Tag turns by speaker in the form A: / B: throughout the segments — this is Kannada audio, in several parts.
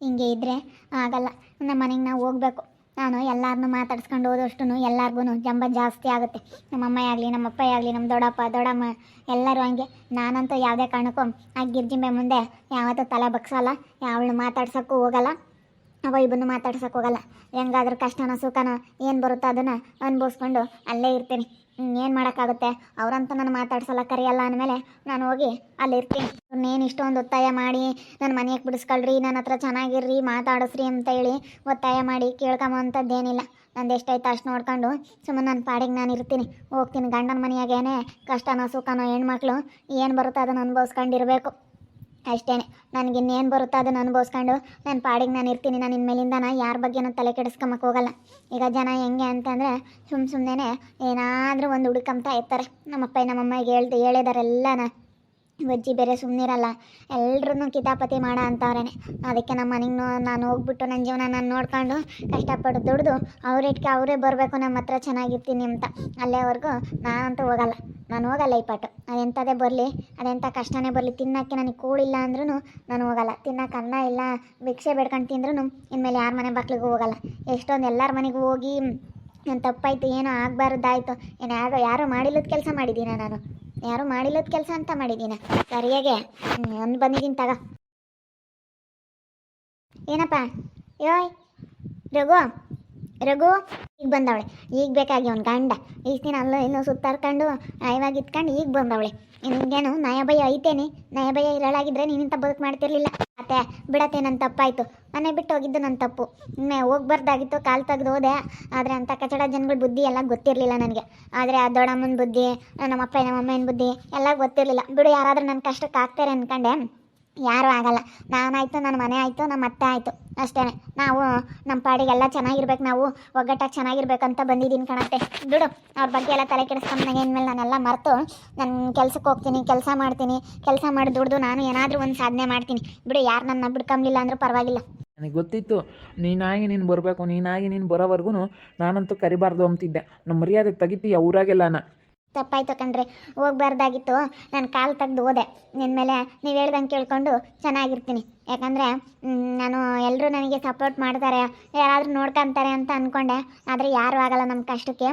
A: ಹಿಂಗೆ ಇದ್ದರೆ ಆಗಲ್ಲ. ನಮ್ಮ ಮನೆಗೆ ನಾವು ಹೋಗ್ಬೇಕು. ನಾನು ಎಲ್ಲಾರನ್ನು ಮಾತಾಡ್ಸ್ಕೊಂಡು ಹೋದಷ್ಟು ಎಲ್ಲಾರ್ಗು ಜಂಬ ಜಾಸ್ತಿ ಆಗುತ್ತೆ. ನಮ್ಮ ಅಮ್ಮ ಆಗಲಿ, ನಮ್ಮ ಅಪ್ಪ ಆಗಲಿ, ನಮ್ಮ ದೊಡ್ಡಪ್ಪ, ದೊಡ್ಡಮ್ಮ ಎಲ್ಲರೂ ಹಂಗೆ. ನಾನಂತೂ ಯಾವುದೇ ಕಾರಣಕ್ಕೂ ಆ ಗಿರ್ಜಿಂಬೆ ಮುಂದೆ ಯಾವತ್ತೂ ತಲೆ ಬಗ್ಸಲ್ಲ. ಯಾವಳು ಮಾತಾಡ್ಸೋಕ್ಕೂ ಹೋಗಲ್ಲ. ಅವ ಇಬ್ಬನ್ನು ಮಾತಾಡ್ಸೋಕ್ಕೆ ಹೋಗಲ್ಲ. ಹೆಂಗಾದ್ರೂ ಕಷ್ಟನ ಸುಖನ ಏನು ಬರುತ್ತೋ ಅದನ್ನು ಅನುಭವಿಸ್ಕೊಂಡು ಅಲ್ಲೇ ಇರ್ತೀನಿ. ಏನು ಮಾಡೋಕ್ಕಾಗುತ್ತೆ? ಅವರಂತ ನಾನು ಮಾತಾಡ್ಸಲ್ಲ, ಕರೆಯಲ್ಲ ಅಂದಮೇಲೆ ನಾನು ಹೋಗಿ ಅಲ್ಲಿರ್ತೀನಿ. ಇನ್ನೇನು ಇಷ್ಟೊಂದು ಒತ್ತಾಯ ಮಾಡಿ ನನ್ನ ಮನೆಗೆ ಬಿಡಿಸ್ಕೊಳ್ರಿ ನನ್ನ ಹತ್ರ ಚೆನ್ನಾಗಿರ್ರಿ, ಮಾತಾಡಿಸ್ರಿ ಅಂತ ಹೇಳಿ ಒತ್ತಾಯ ಮಾಡಿ ಕೇಳ್ಕೊಂಬಂಥದ್ದೇನಿಲ್ಲ ನಂದು ಎಷ್ಟಾಯ್ತು ಅಷ್ಟು ನೋಡ್ಕೊಂಡು ಸುಮ್ಮನೆ ನನ್ನ ಪಾಡಿಗೆ ನಾನು ಇರ್ತೀನಿ. ಹೋಗ್ತೀನಿ ಗಂಡನ ಮನೆಯಾಗೇನೆ ಕಷ್ಟನೋ ಸುಖನೋ ಹೆಣ್ಮಕ್ಳು ಏನು ಬರುತ್ತೋ ಅದನ್ನು ಅನುಭವಿಸ್ಕೊಂಡಿರ್ಬೇಕು. ಅಷ್ಟೇ ನನಗೆ ಇನ್ನೇನು ಬರುತ್ತೋ ಅದನ್ನು ಅನುಭವಿಸ್ಕೊಂಡು ನನ್ನ ಪಾಡಿಗೆ ನಾನು ಇರ್ತೀನಿ, ನಾನು ಇನ್ಮೇಲಿಂದ ನಾ ಯಾರ ಬಗ್ಗೆನೂ ತಲೆ ಕೆಡಿಸ್ಕೊಂಬಕ್ಕೆ ಹೋಗಲ್ಲ. ಈಗ ಜನ ಹೆಂಗೆ ಅಂತಂದರೆ ಸುಮ್ಮ ಸುಮ್ಮನೆ ಏನಾದರೂ ಒಂದು ಹುಡುಕಂತ ಇರ್ತಾರೆ. ನಮ್ಮಪ್ಪ ನಮ್ಮಮ್ಮಗೆ ಹೇಳ್ದು ಹೇಳಿದಾರೆಲ್ಲನ. ಅಜ್ಜಿ ಬೇರೆ ಸುಮ್ಮನಿರಲ್ಲ ಎಲ್ಲರೂ ಕಿತಾಪತಿ ಮಾಡ ಅಂತವ್ರೇನೆ. ಅದಕ್ಕೆ ನಮ್ಮ ಮನೆಗೆ ನಾನು ಹೋಗ್ಬಿಟ್ಟು ನನ್ನ ಜೀವನ ನಾನು ನೋಡ್ಕೊಂಡು ಕಷ್ಟಪಟ್ಟು ದುಡ್ದು ಅವ್ರಿಟ್ಕೆ ಅವರೇ ಬರಬೇಕು ನಮ್ಮ ಹತ್ರ ಚೆನ್ನಾಗಿರ್ತೀನಿ ಅಂತ. ಅಲ್ಲೇವರೆಗೂ ನಾನಂತೂ ಹೋಗಲ್ಲ. ನಾನು ಹೋಗಲ್ಲ ಈ ಪಾಟು. ಅದೆಂಥದೇ ಬರಲಿ ಅದೆಂಥ ಕಷ್ಟನೇ ಬರಲಿ. ತಿನ್ನೋಕ್ಕೆ ನನಗೆ ಕೂಳಿಲ್ಲ ಅಂದ್ರೂ ನಾನು ಹೋಗಲ್ಲ. ತಿನ್ನೋಕೆ ಅನ್ನ ಇಲ್ಲ, ಭಿಕ್ಷೆ ಬೇಡ್ಕೊಂಡು ತಿಂದ್ರೂ ಇನ್ಮೇಲೆ ಯಾರ ಮನೆ ಬಾಕ್ಲಿಗೂ ಹೋಗಲ್ಲ. ಎಷ್ಟೊಂದು ಎಲ್ಲರ ಮನೆಗೂ ಹೋಗಿ ನನ್ನ ತಪ್ಪಾಯ್ತು, ಏನೋ ಆಗಬಾರ್ದಾಯ್ತು, ಏನು ಯಾರೋ ಯಾರೋ ಮಾಡಿಲ್ಲದ ಕೆಲಸ ಮಾಡಿದ್ದೀನ ನಾನು. ಯಾರು ಮಾಡಿಲ್ಲದ ಕೆಲಸ ಅಂತ ಮಾಡಿದ್ದೀನ ಸರಿಯಾಗೆ. ಒಂದು ಬಂದಿದ್ದೀನಿ ತಗ. ಏನಪ್ಪ? ಯೋಯ್ ರಘು. ರಘು, ಈಗ ಬಂದವಳೆ. ಈಗ ಬೇಕಾಗಿ ಅವ್ನು ಗಂಡ. ಇಷ್ಟು ದಿನ ಅಲ್ಲೋ ಇಲ್ಲೋ ಸುತ್ತಾರ್ಕೊಂಡು ನಾಯವಾಗಿ ಇತ್ಕೊಂಡು ಈಗ ಬಂದವಳೆ. ನಿನಗೇನು ನಯಭಯ ಐತೇನೆ? ನಯಭಯ ಇರಳಾಗಿದ್ರೆ ನೀನಿಂತ ಬದುಕು ಮಾಡ್ತಿರ್ಲಿಲ್ಲ. ಅತ್ತೆ, ಬಿಡತ್ತೆ ನನ್ನ ತಪ್ಪಾಯ್ತು. ಮನೆ ಬಿಟ್ಟು ಹೋಗಿದ್ದು ನನ್ನ ತಪ್ಪು. ಇನ್ನೇ ಹೋಗ್ಬಾರ್ದಾಗಿತ್ತು ಕಾಲು ತೆಗೆದು ಹೋದೆ. ಆದರೆ ಅಂಥ ಕಚಡ ಜನಗಳ ಬುದ್ಧಿ ಎಲ್ಲ ಗೊತ್ತಿರಲಿಲ್ಲ ನನಗೆ. ಆದರೆ ಆ ದೊಡ್ಡಮ್ಮನ ಬುದ್ಧಿ, ನಮ್ಮಪ್ಪ ನಮ್ಮಮ್ಮನ ಬುದ್ಧಿ ಎಲ್ಲ ಗೊತ್ತಿರಲಿಲ್ಲ. ಬಿಡು, ಯಾರಾದರೂ ನನ್ನ ಕಷ್ಟಕ್ಕೆ ಆಗ್ತಾರೆ ಅಂದ್ಕೊಂಡೆ ಯಾರೂ ಆಗಲ್ಲ. ನಾನಾಯಿತು ನನ್ನ ಮನೆ ಆಯಿತು ನಮ್ಮ ಅತ್ತೆ ಆಯಿತು. ಅಷ್ಟೇ ನಾವು ನಮ್ಮ ಪಾಡಿಗೆಲ್ಲ ಚೆನ್ನಾಗಿರ್ಬೇಕು, ನಾವು ಒಗ್ಗಟ್ಟಾಗಿ ಚೆನ್ನಾಗಿರ್ಬೇಕಂತ ಬಂದಿದ್ದೀನಿ ಕಣತ್ತೆ ಬಿಡು, ಅವ್ರ ಬಗ್ಗೆ ಎಲ್ಲ ತಲೆ ಕೆಡಿಸ್ಕೊಂಡಾಗ ಇನ್ಮೇಲೆ ನಾನೆಲ್ಲ ಮರೆತು ನನ್ನ ಕೆಲ್ಸಕ್ಕೆ ಹೋಗ್ತೀನಿ, ಕೆಲಸ ಮಾಡ್ತೀನಿ, ಕೆಲಸ ಮಾಡಿ ದುಡ್ದು ನಾನು ಏನಾದರೂ ಒಂದು ಸಾಧನೆ ಮಾಡ್ತೀನಿ. ಬಿಡು, ಯಾರು ನನ್ನ ಬಿಡ್ಕೊಂಬ್ಲಿಲ್ಲ ಅಂದರೂ ಪರವಾಗಿಲ್ಲ.
B: ನನಗೆ ಗೊತ್ತಿತ್ತು, ನೀನಾಗಿ ನೀನು ಬರಬೇಕು, ನೀನಾಗಿ ನೀನು ಬರೋವರೆಗೂ ನಾನಂತೂ ಕರಿಬಾರ್ದು ಅಂತಿದ್ದೆ. ನಮ್ಮ ಮರ್ಯಾದೆ ತೆಗಿತೀಯ ಊರಾಗೆಲ್ಲ ನಾ
A: ತಪ್ಪಾಯ್ತು ಕಣ್ರಿ. ಹೋಗ್ಬಾರ್ದಾಗಿತ್ತು. ನಾನು ಕಾಲು ತೆಗ್ದು ಹೋದೆ. ನಿನ್ಮೇಲೆ ನೀವು ಹೇಳ್ದಂಗೆ ಕೇಳ್ಕೊಂಡು ಚೆನ್ನಾಗಿರ್ತೀನಿ. ಯಾಕಂದರೆ ನಾನು ಎಲ್ಲರೂ ನನಗೆ ಸಪೋರ್ಟ್ ಮಾಡ್ತಾರೆ. ಯಾರಾದರೂ ನೋಡ್ಕೊಂತಾರೆ ಅಂತ ಅಂದ್ಕೊಂಡೆ ಆದರೆ ಯಾರೂ ಆಗಲ್ಲ ನಮ್ಮ ಕಷ್ಟಕ್ಕೆ.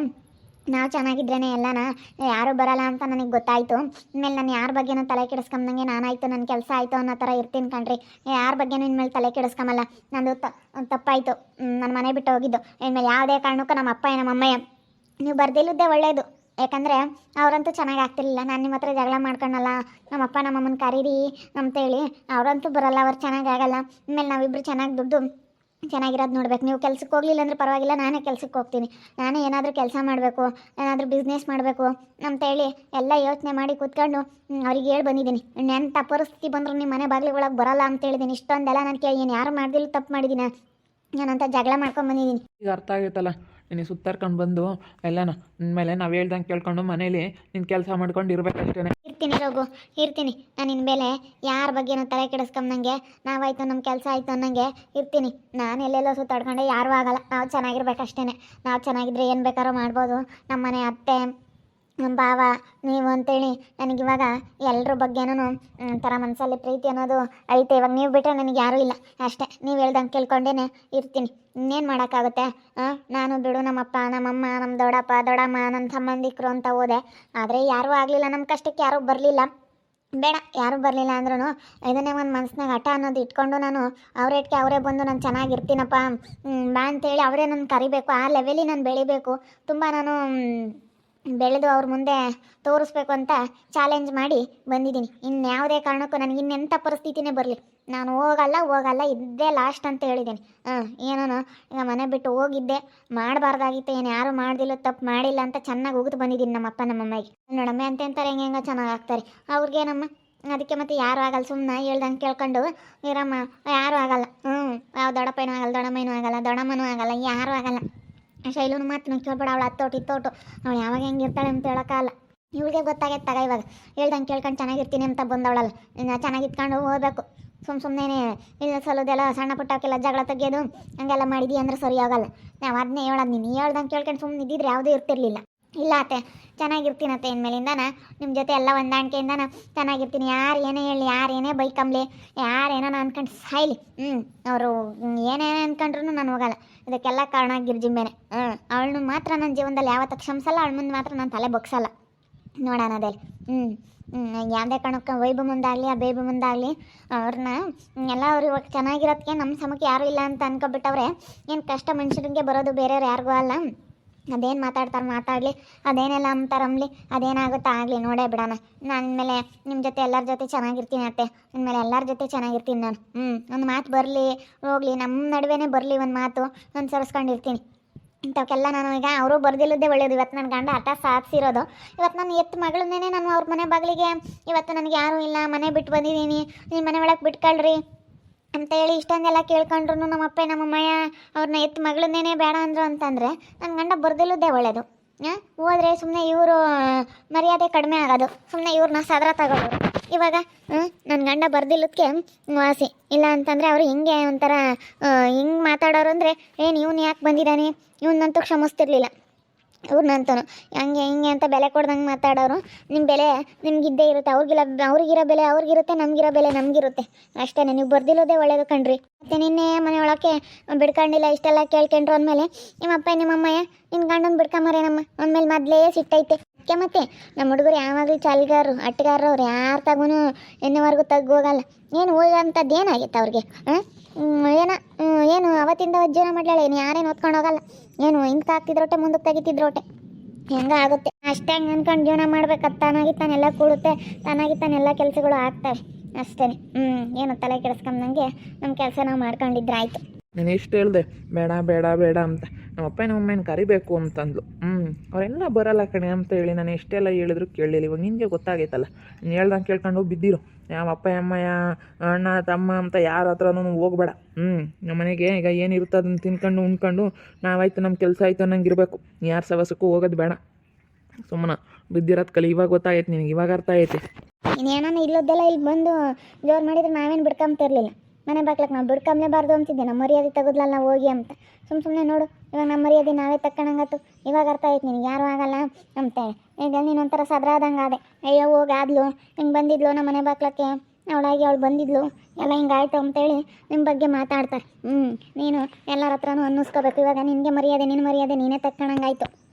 A: ನಾವು ಚೆನ್ನಾಗಿದ್ರೇ ಎಲ್ಲನ. ಯಾರೂ ಬರಲ್ಲ ಅಂತ ನನಗೆ ಗೊತ್ತಾಯಿತು. ಇನ್ಮೇಲೆ ನಾನು ಯಾರ ಬಗ್ಗೆನೂ ತಲೆ ಕೆಡಿಸ್ಕೊಂಬಂಗೆ ನಾನಾಯಿತು ನನ್ನ ಕೆಲಸ ಆಯಿತು ಅನ್ನೋ ಥರ ಇರ್ತೀನಿ ಕಣ್ರಿ. ಯಾರ ಬಗ್ಗೆನೂ ಇನ್ಮೇಲೆ ತಲೆ ಕೆಡಿಸ್ಕೊಂಬಲ್ಲ. ನಂದು ತಪ್ಪಾಯಿತು. ನನ್ನ ಮನೆ ಬಿಟ್ಟು ಹೋಗಿದ್ದು. ಇನ್ಮೇಲೆ ಯಾವುದೇ ಕಾರಣಕ್ಕೂ ನಮ್ಮ ಅಪ್ಪ ನಮ್ಮ ಅಮ್ಮಯ್ಯ ನೀವು ಬರ್ದಿಲ್ಲದ್ದೇ ಒಳ್ಳೆಯದು ಯಾಕಂದರೆ ಅವರಂತೂ ಚೆನ್ನಾಗಿ ಆಗ್ತಿರ್ಲಿಲ್ಲ. ನಾನು ನಿಮ್ಮ ಹತ್ರ ಜಗಳ ಮಾಡ್ಕೊಳಲ್ಲ ನಮ್ಮಪ್ಪ ನಮ್ಮಮ್ಮನ ಕರೀರಿ ಅಂತೇಳಿ ಅವರಂತೂ ಬರಲ್ಲ. ಅವ್ರು ಚೆನ್ನಾಗಿ ಆಗಲ್ಲ. ಆಮೇಲೆ ನಾವಿಬ್ಬರು ಚೆನ್ನಾಗಿ ದುಡ್ಡು ಚೆನ್ನಾಗಿರೋದು ನೋಡ್ಬೇಕು. ನೀವು ಕೆಲ್ಸಕ್ಕೆ ಹೋಗ್ಲಿಲ್ಲ ಅಂದ್ರೆ ಪರವಾಗಿಲ್ಲ, ನಾನೇ ಕೆಲ್ಸಕ್ಕೆ ಹೋಗ್ತೀನಿ. ನಾನೇ ಏನಾದರೂ ಕೆಲಸ ಮಾಡಬೇಕು, ಏನಾದರೂ ಬಿಸ್ನೆಸ್ ಮಾಡಬೇಕು ಅಂತೇಳಿ ಎಲ್ಲ ಯೋಚನೆ ಮಾಡಿ ಕೂತ್ಕೊಂಡು ಅವ್ರಿಗೆ ಹೇಳಿ ಬಂದಿದ್ದೀನಿ. ಎಂಥ ಪರಿಸ್ಥಿತಿ ಬಂದರೂ ನಿಮ್ಮ ಮನೆ ಬಾಗಿಲುಗಳಿಗೆ ಬರಲ್ಲ ಅಂತ ಹೇಳಿದ್ದೀನಿ. ಇಷ್ಟೊಂದೆಲ್ಲ ನಾನು ಕೇಳಿ ಯಾರು ಮಾಡ್ದಿಲ್ಲ ತಪ್ಪು ಮಾಡಿದ್ದೀನಿ ನಾನಂತ ಜಗಳ ಮಾಡ್ಕೊಂಡು ಬಂದಿದ್ದೀನಿ.
B: ಈಗ ಅರ್ಥ ಆಗೈತಲ್ಲ? ನಿನಗೆ ಸುತ್ತಾರ್ಕೊಂಡು ಬಂದು ಎಲ್ಲನ ಮೇಲೆ ನಾವು ಹೇಳ್ದಂಗೆ ಕೇಳ್ಕೊಂಡು ಮನೇಲಿ ನಿನ್ನ ಕೆಲಸ ಮಾಡ್ಕೊಂಡು ಇರ್ಬೇಕಷ್ಟೇ
A: ಇರ್ತೀನಿ ರಘು, ಇರ್ತೀನಿ. ನಾನು ಇನ್ಮೇಲೆ ಯಾರ ಬಗ್ಗೆನೂ ತಲೆ ಕೆಡಿಸ್ಕೊಂಬಂಗೆ ನಾವಾಯ್ತು ನಮ್ಮ ಕೆಲಸ ಆಯಿತು ಅನ್ನಂಗೆ ಇರ್ತೀನಿ. ನಾನು ಎಲ್ಲೆಲ್ಲೋ ಸುತ್ತಾಡ್ಕೊಂಡೆ, ಯಾರೂ ಆಗಲ್ಲ. ನಾವು ಚೆನ್ನಾಗಿರ್ಬೇಕಷ್ಟೇ ನಾವು ಚೆನ್ನಾಗಿದ್ರೆ ಏನು ಬೇಕಾದ್ರೂ ಮಾಡ್ಬೋದು. ನಮ್ಮ ಮನೆ ಅತ್ತೆ ಭಾವ ನೀವು ಅಂತೇಳಿ ನನಗಿವಾಗ ಎಲ್ಲರ ಬಗ್ಗೆನೂ ಒಂಥರ ಮನಸ್ಸಲ್ಲಿ ಪ್ರೀತಿ ಅನ್ನೋದು ಐತೆ. ಇವಾಗ ನೀವು ಬಿಟ್ಟರೆ ನನಗೆ ಯಾರೂ ಇಲ್ಲ. ಅಷ್ಟೇ, ನೀವು ಹೇಳ್ದಂಗೆ ಕೇಳ್ಕೊಂಡೇ ಇರ್ತೀನಿ. ಇನ್ನೇನು ಮಾಡೋಕ್ಕಾಗುತ್ತೆ? ನಾನು ಬಿಡು, ನಮ್ಮಪ್ಪ, ನಮ್ಮಮ್ಮ ನಮ್ಮ ದೊಡ್ಡಪ್ಪ, ದೊಡ್ಡಮ್ಮ ನಮ್ಮ ಸಂಬಂಧಿಕರು ಅಂತ ಹೋದೆ. ಆದರೆ ಯಾರೂ ಆಗಲಿಲ್ಲ ನಮ್ಮ ಕಷ್ಟಕ್ಕೆ ಯಾರೂ ಬರಲಿಲ್ಲ. ಬೇಡ, ಯಾರೂ ಬರಲಿಲ್ಲ ಅಂದ್ರೂ ಇದನ್ನೇ ಒಂದು ಮನಸ್ಸಿನಾಗ ಹಠ ಅನ್ನೋದು ಇಟ್ಕೊಂಡು ನಾನು ಅವ್ರೇಟ್ಗೆ ಅವರೇ ಬಂದು ನಾನು ಚೆನ್ನಾಗಿರ್ತೀನಪ್ಪ. ಬಾ ಅಂತೇಳಿ ಅವರೇ ನನ್ನ ಕರಿಬೇಕು, ಆ ಲೆವೆಲಿಗೆ ನಾನು ಬೆಳಿಬೇಕು. ತುಂಬ ನಾನು ಬೆಳೆದು ಅವ್ರ ಮುಂದೆ ತೋರಿಸ್ಬೇಕು ಅಂತ ಚಾಲೆಂಜ್ ಮಾಡಿ ಬಂದಿದ್ದೀನಿ. ಇನ್ಯಾವುದೇ ಕಾರಣಕ್ಕೂ ನನಗೆ ಇನ್ನೆಂಥ ಪರಿಸ್ಥಿತಿನೇ ಬರಲಿ. ನಾನು ಹೋಗಲ್ಲ ಹೋಗಲ್ಲ, ಇದ್ದೇ ಲಾಸ್ಟ್ ಅಂತ ಹೇಳಿದ್ದೀನಿ ಹಾಂ ಏನೋ ಈಗ ಮನೆ ಬಿಟ್ಟು ಹೋಗಿದ್ದೆ. ಮಾಡಬಾರ್ದಾಗಿತ್ತು, ಏನು ಯಾರು ಮಾಡ್ದಿಲ್ಲ, ತಪ್ಪು ಮಾಡಿಲ್ಲ ಅಂತ ಚೆನ್ನಾಗಿ ಉಗಿದು ಬಂದಿದ್ದೀನಿ ನಮ್ಮ ಅಪ್ಪ, ನಮ್ಮ ನಮ್ಮಮ್ಮಗೆ ನೋಡಮ್ಮ ಅಂತ ಅಂತಾರೆ ಹೆಂಗೆ ಹೆಂಗೆ ಚೆನ್ನಾಗಿ ಆಗ್ತಾರೆ. ಅವ್ರಿಗೇನಮ್ಮ ಅದಕ್ಕೆ ಮತ್ತೆ ಯಾರು ಆಗಲ್ಲ ಸುಮ್ಮನೆ ಹೇಳ್ದಂಗೆ ಕೇಳ್ಕೊಂಡು, ಇರಮ್ಮ, ಯಾರೂ ಆಗಲ್ಲ. ಹ್ಞೂ ಯಾವ ದೊಡ್ಡಪ್ಪನೂ ಆಗಲ್ಲ ದೊಡ್ಡಮ್ಮನೂ ಆಗಲ್ಲ ದೊಡ್ಡಮ್ಮನೂ ಆಗಲ್ಲ, ಯಾರೂ ಆಗಲ್ಲ. ಶೈಲೂನು ಮಾತು ನಂಗೆ ಕೇಳ್ಬೇಡ, ಅವಳು ಹತ್ತೋಟು, ಇತ್ತೋಟು. ಅವಳು ಯಾವಾಗ ಹೆಂಗೆ ಇರ್ತಾಳೆ ಅಂತ ಹೇಳೋಕ್ಕಾಗಲ್ಲ. ಇವಳಿಗೆ ಗೊತ್ತಾಗೈತೆ ತಗ ಇವಾಗ. ಹೇಳ್ದಂಗೆ ಕೇಳ್ಕೊಂಡು ಚೆನ್ನಾಗಿರ್ತೀನಿ ಅಂತ ಬಂದವಳಲ್ಲ. ಇನ್ನು ಚೆನ್ನಾಗಿ ಇಟ್ಕೊಂಡು ಹೋಗ್ಬೇಕು. ಸುಮ್ಮ ಸುಮ್ಮನೆ ಇಲ್ಲ ಸಲೋದೆಲ್ಲ ಸಣ್ಣ ಪುಟ್ಟಕ್ಕೆಲ್ಲ ಜಗಳ ತೆಗೆಯೋದು, ಹಂಗೆಲ್ಲ ಮಾಡಿದಿ ಅಂದ್ರೆ ಸರಿ ಆಗಲ್ಲ ನಾವು ಅದನ್ನೇ ಹೇಳೋದು ನೀನು. ಹೇಳ್ದಂಗೆ ಕೇಳ್ಕೊಂಡು ಸುಮ್ಮನೆ ಇದ್ದಿದ್ರೆ ಯಾವುದೂ ಇರ್ತಿರ್ಲಿಲ್ಲ. ಇಲ್ಲ ಅತ್ತೆ ಚೆನ್ನಾಗಿರ್ತೀನತ್ತೆ ಇನ್ಮೇಲಿಂದಾನ. ನಿಮ್ಮ ಜೊತೆ ಎಲ್ಲ ಹೊಂದಾಣಿಕೆಯಿಂದಾನ ಚೆನ್ನಾಗಿರ್ತೀನಿ. ಯಾರು ಏನೇ ಹೇಳಿ, ಯಾರು ಏನೇ ಬೈಕಂಬ್ಲಿ, ಯಾರು ಏನೋ ಅನ್ಕೊಂಡು ಸಾಯ್ಲಿ. ಹ್ಞೂ ಅವರು ಏನೇನೇ ಅನ್ಕೊಂಡ್ರು ನಾನು ಹೋಗಲ್ಲ. ಇದಕ್ಕೆಲ್ಲ ಕಾರಣ ಗಿರ್ಜಿಂಬೇನೆ. ಹ್ಞೂ ಅವಳನ್ನು ಮಾತ್ರ ನನ್ನ ಜೀವನದಲ್ಲಿ ಯಾವತ್ತೂ ಕ್ಷಮಿಸಲ್ಲ ಅವಳ ಮುಂದೆ ಮಾತ್ರ ನಾನು ತಲೆ ಬಗ್ಸಲ್ಲ. ನೋಡೋಣ ಅದೇ ಹ್ಞೂ ಹ್ಞೂ ಯಾವುದೇ ಕಾರಣಕ್ಕೆ ವೈಬು ಮುಂದಾಗಲಿ ಆ ಬೇಬಿ ಮುಂದಾಗಲಿ ಅವ್ರನ್ನ ಎಲ್ಲ ಅವ್ರು ಇವಾಗ ಚೆನ್ನಾಗಿರೋದಕ್ಕೆ ನಮ್ಮ ಸಮಕ್ಕೆ ಯಾರೂ ಇಲ್ಲ ಅಂತ ಅನ್ಕೊಬಿಟ್ಟವ್ರೆ, ಏನು ಕಷ್ಟ ಮನುಷ್ಯರಿಗೆ ಬರೋದು ಬೇರೆಯವ್ರು ಯಾರಿಗೂ ಅಲ್ಲ. ಅದೇನು ಮಾತಾಡ್ತಾರೆ ಮಾತಾಡಲಿ, ಅದೇನೆಲ್ಲ ಅಂತಾರಮ್ಲಿ ಅದೇನಾಗುತ್ತೋ ಆಗಲಿ, ನೋಡೇ ಬಿಡೋಣ. ನಾನು ಮೇಲೆ ನಿಮ್ಮ ಜೊತೆ ಎಲ್ಲರ ಜೊತೆ ಚೆನ್ನಾಗಿರ್ತೀನಿ ಅತ್ತೆ ಇನ್ಮೇಲೆ ಎಲ್ಲರ ಜೊತೆ ಚೆನ್ನಾಗಿರ್ತೀನಿ ನಾನು. ಹ್ಞೂ ಒಂದು ಮಾತು ಬರಲಿ, ಹೋಗಲಿ ನಮ್ಮ ನಡುವೆನೇ ಬರಲಿ ಒಂದು ಮಾತು ನಾನು ಸರಿಸ್ಕೊಂಡಿರ್ತೀನಿ. ಇಂಥವಕ್ಕೆಲ್ಲ ನಾನು ಈಗ ಅವರು ಬರ್ದಿಲ್ಲದೆ ಒಳ್ಳೆಯದು ಇವತ್ತು ನನ್ನ ಗಂಡ ಹಠ ಸಾಧಿಸಿರೋದು. ಇವತ್ತು ನಾನು ಎತ್ತು ಮಗಳನ್ನೇ ನಾನು ಅವ್ರ ಮನೆ ಬಾಗಿಲಿಗೆ, ಇವತ್ತು ನನಗೆ ಯಾರೂ ಇಲ್ಲ, ಮನೆ ಬಿಟ್ಟು ಬಂದಿದ್ದೀನಿ. ನಿಮ್ಮ ಮನೆ ಒಳಗೆ ಬಿಟ್ಕೊಳ್ರಿ. ಅಂತ ಹೇಳಿ ಇಷ್ಟೊಂದೆಲ್ಲ ಕೇಳ್ಕೊಂಡ್ರು ನಮ್ಮ ಅಪ್ಪ ನಮ್ಮ ಅಮ್ಮಯ್ಯ ಅವ್ರನ್ನ ಎತ್ತು ಮಗಳನ್ನೇನೆ ಬೇಡ ಅಂದರು ಅಂತಂದರೆ ನನ್ನ ಗಂಡ ಬರ್ದಿಲ್ಲದೆ ಒಳ್ಳೆಯದು ಹಾಂ? ಹೋದ್ರೆ ಸುಮ್ಮನೆ ಇವರು ಮರ್ಯಾದೆ ಕಡಿಮೆ ಆಗೋದು. ಸುಮ್ಮನೆ ಇವ್ರನ್ನ ಸದರ ತಗೊಳ್ಳೋರು ಇವಾಗ ನನ್ನ ಗಂಡ ಬರ್ದಿಲ್ಲದಕ್ಕೆ ವಾಸಿ. ಇಲ್ಲ ಅಂತಂದರೆ ಅವರು ಹಿಂಗೆ ಒಂಥರ ಹಿಂಗೆ ಮಾತಾಡೋರು ಅಂದರೆ ಏನು ಇವ್ನು ಯಾಕೆ ಬಂದಿದ್ದಾನೆ? ಇವನ್ನಂತೂ ಕ್ಷಮಿಸ್ತಿರ್ಲಿಲ್ಲ. ಇವ್ರನ್ನಂತೂ ಹಂಗೆ ಹಿಂಗೆ ಅಂತ ಬೆಲೆ ಕೊಡ್ದಂಗೆ ಮಾತಾಡೋರು. ನಿಮ್ಮ ಬೆಲೆ ನಿಮ್ಗಿದ್ದೇ ಇರುತ್ತೆ. ಅವ್ರಿಗಿಲ್ಲ ಅವ್ರಿಗಿರೋ ಬೆಲೆ ಅವ್ರಿಗಿರುತ್ತೆ, ನಮಗಿರೋ ಬೆಲೆ ನಮಗಿರುತ್ತೆ. ಅಷ್ಟೇ ನೀವು ಬರ್ದಿಲ್ಲೋದೇ ಒಳ್ಳೇದು ಕಣ್ರಿ. ಮತ್ತು ನಿನ್ನೆ ಮನೆ ಒಳಕ್ಕೆ ಬಿಡ್ಕೊಂಡಿಲ್ಲ, ಇಷ್ಟೆಲ್ಲ ಕೇಳ್ಕೊಂಡ್ರು ಅಂದಮೇಲೆ ನಿಮ್ಮಪ್ಪ ನಿಮ್ಮಮ್ಮಯ್ಯ ನಿನ್ನ ಗಂಡನ ಬಿಡ್ಕೊಂಬರೇನಮ್ಮ? ಅಂದಮೇಲೆ ಮೊದಲೇ ಸಿಟ್ಟೈತೆ. ಅದಕ್ಕೆ ಮತ್ತೆ ನಮ್ಮ ಹುಡುಗರು ಯಾವಾಗಲೂ ಚಾಲ್ಗಾರರು, ಅಟ್ಟಗಾರರು ಅವ್ರು ಯಾರು ತಗೂ ಎನ್ನುವರೆಗೂ ತಗ್ಗೋಗಲ್ಲ ಏನು ಹೋಗಂಥದ್ದು ಏನಾಗಿತ್ತು ಅವ್ರಿಗೆ ಏನ ಏನು ಅವತ್ತಿಂದ ಅವತ್ತು ಜೀವನ ಏನು ಯಾರೇನು ಓದ್ಕೊಂಡು ಹೋಗಲ್ಲ. ಏನು ಹಿಂಗೆ ಹಾಕ್ತಿದ್ರೊಟ್ಟೆ ಮುಂದಕ್ಕೆ ತೆಗಿತಿದ್ರೊಟ್ಟೆ ಹೆಂಗ ಆಗುತ್ತೆ. ಅಷ್ಟೇ ಹಂಗೆ ಅನ್ಕೊಂಡು ಜೀವನ ಮಾಡ್ಬೇಕಂತ ತಾನಾಗಿ ತಾನೆಲ್ಲ ಕೂಡುತ್ತೆ, ತಾನಾಗಿ ತಾನೆಲ್ಲ ಕೆಲಸಗಳು ಆಗ್ತವೆ. ಅಷ್ಟೇ ಹ್ಞೂ ಏನು ತಲೆ ಕೆಡಿಸ್ಕೊಂಡಂಗೆ ನಮ್ಮ ಕೆಲಸ ನಾವು ಮಾಡ್ಕೊಂಡಿದ್ರೆ ಆಯಿತು.
B: ನಾನು ಇಷ್ಟು ಹೇಳಿದೆ, ಬೇಡ ಬೇಡ ಬೇಡ ಅಂತ. ನಮ್ಮ ಅಪ್ಪ ನಮ್ಮ ಅಮ್ಮನ ಕರಿಬೇಕು ಅಂತಂದ್ಲು. ಹ್ಞೂ ಅವರೆಲ್ಲ ಬರಲ್ಲ ಕಣೆ ಅಂತ ಹೇಳಿ ನಾನು ಎಷ್ಟೆಲ್ಲ ಹೇಳಿದ್ರು ಕೇಳಲಿಲ್ಲ. ಇವಾಗ ನಿನಗೆ ಗೊತ್ತಾಗೈತಲ್ಲ. ನೀನು ಹೇಳ್ದಂಗೆ ಕೇಳ್ಕೊಂಡು ಬಿದ್ದಿರು. ಯಾವ ಅಪ್ಪ, ಅಮ್ಮ, ಯಾ, ಅಣ್ಣ, ತಮ್ಮ ಅಂತ ಯಾರ ಹತ್ರನೂ ಹೋಗ್ಬೇಡ. ಹ್ಞೂ ನಮ್ಮ ಮನೆಗೆ ಈಗ ಏನಿರುತ್ತೆ ಅದನ್ನು ತಿನ್ಕೊಂಡು, ಉಣ್ಕೊಂಡು ನಾವಾಯ್ತು ನಮ್ಮ ಕೆಲಸ ಆಯಿತು ಅನ್ನಂಗೆ ಇರಬೇಕು ಯಾರ ಸವಸಕ್ಕೂ ಹೋಗೋದು ಬೇಡ. ಸುಮ್ಮನೆ ಬಿದ್ದಿರೋದು ಕಲಿ. ಇವಾಗ ಗೊತ್ತಾಗೈತೆ ನಿನಗೆ. ಇವಾಗ ಅರ್ಥ ಆಗೈತೆ.
A: ಇನ್ನೇನೋ ಇಲ್ಲೋದೆಲ್ಲ ಇಲ್ಲಿ ಬಂದು ಜೋರು ಮಾಡಿದ್ರೆ ನಾವೇನು ಬಿಡ್ಕೊಂತಿರ್ಲಿಲ್ಲ. ಮನೆ ಬಾಗ್ಲಕ್ಕೆ ನಾವು ಬಿಡ್ಕೊಂಬಲೇಬಾರ್ದು ಅಂತಿದ್ದೆ. ನಮ್ಮ ಮರ್ಯಾದೆ ತೆಗೆದ್ಲಲ್ಲ ನಾವು ಹೋಗಿ ಅಂತ. ಸುಮ್ಮ ಸುಮ್ಮನೆ ನೋಡು, ಇವಾಗ ನಮ್ಮ ಮರ್ಯಾದೆ ನಾವೇ ತಕ್ಕಣಂಗತ್ತು. ಇವಾಗ ಅರ್ಥ ಆಯ್ತು ನಿನಗೆ, ಯಾರು ಆಗಲ್ಲ ಅಂತೇಳಿ ಈಗ ನೀನೊಂಥರ ಸದ್ರಾದಂಗೆ ಆದೆ. ಅಯ್ಯೋ, ಹೋಗಿ ಆದ್ಲು. ಹಿಂಗೆ ಬಂದಿದ್ಲು ನಮ್ಮ ಮನೆ ಬಾಗ್ಲಕ್ಕೆ. ಅವಳಾಗಿ ಅವಳು ಬಂದಿದ್ಲು. ಎಲ್ಲ ಹಿಂಗಾಯ್ತು ಅಂತೇಳಿ ನಿಮ್ಮ ಬಗ್ಗೆ ಮಾತಾಡ್ತಾರೆ. ಹ್ಞೂ ನೀನು ಎಲ್ಲರ ಹತ್ರನೂ ಅನ್ನಿಸ್ಕೋಬೇಕು. ಇವಾಗ ನಿನಗೆ ಮರ್ಯಾದೆ ನಿನ್ನ ಮರ್ಯಾದೆ ನೀನೇ ತಕ್ಕಣಂಗಾಯ್ತು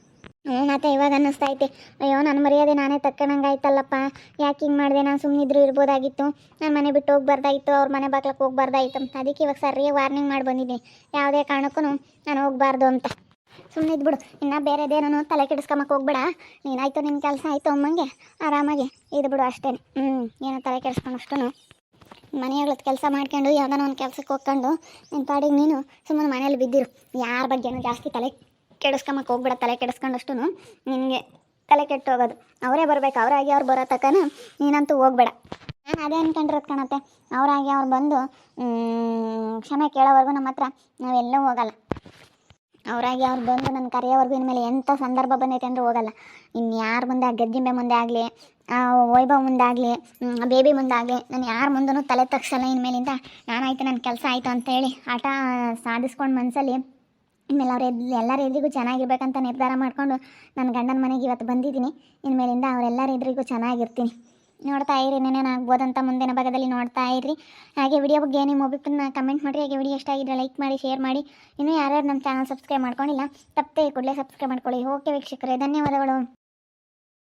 A: ಹ್ಞೂ ಮತ್ತೆ ಇವಾಗ ಅನ್ನಿಸ್ತಾ ಐತೆ. ಅಯ್ಯೋ ನನ್ನ ಮರ್ಯಾದೆ ನಾನೇ ತಕ್ಕಣಂಗಾಯ್ತಲ್ಲಪ್ಪ ಯಾಕೆ ಹಿಂಗೆ ಮಾಡಿದೆ? ನಾನು ಸುಮ್ಮನಿದ್ರು ಇರ್ಬೋದಾಗಿತ್ತು. ನಾನು ಮನೆ ಬಿಟ್ಟು ಹೋಗ್ಬಾರ್ದಾಗಿತ್ತು, ಅವ್ರ ಮನೆ ಬಾಗ್ಲಕ್ಕೆ ಹೋಗ್ಬಾರ್ದಾಗಿತ್ತು ಅದಕ್ಕೆ ಇವಾಗ ಸರಿಯಾಗಿ ವಾರ್ನಿಂಗ್ ಮಾಡಿ ಬಂದಿದ್ದೆ ಯಾವುದೇ ಕಾರಣಕ್ಕೂ ನಾನು ಹೋಗ್ಬಾರ್ದು ಅಂತ. ಸುಮ್ಮನೆ ಇದ್ಬಿಡು. ಇನ್ನು ಬೇರೆದೇನೋ ತಲೆ ಕೆಡಿಸ್ಕೊಂಬಕ್ಕೆ ಹೋಗ್ಬೇಡ. ನೀನಾಯ್ತು ನಿನ್ನ ಕೆಲಸ? ಆಯಿತು ಅಮ್ಮಂಗೆ? ಆರಾಮಾಗಿ? ಇದು ಬಿಡು ಅಷ್ಟೇ. ಹ್ಞೂ ಏನೋ ತಲೆ ಕೆಡಿಸ್ಕೊಂಡಷ್ಟು ಮನೆಯೊಳಗೆ ಕೆಲಸ ಮಾಡ್ಕೊಂಡು, ಯಾವ್ದಾನ ಒಂದು ಕೆಲಸಕ್ಕೆ ಹೋಗ್ಕೊಂಡು ನಿನ್ನ ಪಾಡಿಗೆ ನೀನು. ಸುಮ್ಮನೆ ಮನೇಲಿ ಬಿದ್ದಿರು. ಯಾರ ಬಗ್ಗೆನೂ ಜಾಸ್ತಿ ತಲೆ ಕೆಡಿಸ್ಕೊಂಬಕ್ಕೆ ಹೋಗ್ಬೇಡ, ತಲೆ ಕೆಡಿಸ್ಕೊಂಡಷ್ಟು ನಿನಗೆ ತಲೆ ಕೆಟ್ಟು ಹೋಗೋದು. ಅವರೇ ಬರಬೇಕು, ಅವರಾಗಿ ಅವ್ರು ಬರೋ ತಕ್ಕನ ನೀನಂತೂ ಹೋಗ್ಬೇಡ. ನಾನು ಅದೇ ಅನ್ಕೊಂಡಿರೋದು ಕಣತ್ತೆ. ಅವರಾಗಿ ಅವ್ರು ಬಂದು ಕ್ಷಮೆ ಕೇಳೋವರೆಗೂ ನಮ್ಮ ಹತ್ರ ನಾವೆಲ್ಲೂ ಹೋಗಲ್ಲ. ಅವರಾಗಿ ಅವ್ರು ಬಂದು ನನ್ನ ಕರೆಯೋವರೆಗೂ ಇನ್ಮೇಲೆ ಎಂಥ ಸಂದರ್ಭ ಬಂದೈತೆ ಅಂದ್ರೆ ಹೋಗಲ್ಲ. ಇನ್ನು ಯಾರ ಮುಂದೆ, ಆ ಗದ್ದಿಂಬೆ ಮುಂದೆ ಆಗಲಿ, ಆ ವೈಭವ್ ಮುಂದಾಗಲಿ ಬೇಬಿ ಮುಂದೆ ಆಗಲಿ, ನಾನು ಯಾರ ಮುಂದೂ ತಲೆ ತಗ್ಸಲ್ಲ ಇನ್ಮೇಲಿಂದ. ನಾನಾಯ್ತು ನನ್ನ ಕೆಲಸ ಆಯಿತು ಅಂತೇಳಿ ಆಟ ಸಾಧಿಸ್ಕೊಂಡು ಮನಸ್ಸಲ್ಲಿ ಇನ್ಮೇಲೆ ಅವ್ರ ಎಲ್ಲರ ಎದುರಿಗೂ ಚೆನ್ನಾಗಿರ್ಬೇಕಂತ ನಿರ್ಧಾರ ಮಾಡಿಕೊಂಡು ನನ್ನ ಗಂಡನ ಮನೆಗೆ ಇವತ್ತು ಬಂದಿದ್ದೀನಿ. ಇನ್ಮೇಲಿಂದ ಅವರೆಲ್ಲರ ಎದುರಿಗೂ ಚೆನ್ನಾಗಿರ್ತೀನಿ. ನೋಡ್ತಾ ಇರಿ ಏನೇನು ಆಗ್ಬೋದಂತ ಮುಂದಿನ ಭಾಗದಲ್ಲಿ ನೋಡ್ತಾ ಇರಿ. ಹಾಗೆ ವಿಡಿಯೋ ಬಗ್ಗೆ ನಿಮ್ಮ ಒಬ್ಬಿಪ್ಪನ್ನ ಕಮೆಂಟ್ ಮಾಡಿರಿ. ಹಾಗೆ ವಿಡಿಯೋ ಇಷ್ಟ ಆಗಿದ್ರೆ ಲೈಕ್ ಮಾಡಿ ಶೇರ್ ಮಾಡಿ. ಇನ್ನೂ ಯಾರ್ಯಾರು ನಮ್ಮ ಚಾನಲ್ ಸಬ್ಸ್ಕ್ರೈಬ್ ಮಾಡ್ಕೊಂಡಿಲ್ಲ, ತಪ್ಪದೆ ಕೂಡಲೇ ಸಬ್ಸ್ಕ್ರೈಬ್ ಮಾಡ್ಕೊಳ್ಳಿ. ಓಕೆ ವೀಕ್ಷಕರೇ, ಧನ್ಯವಾದಗಳು.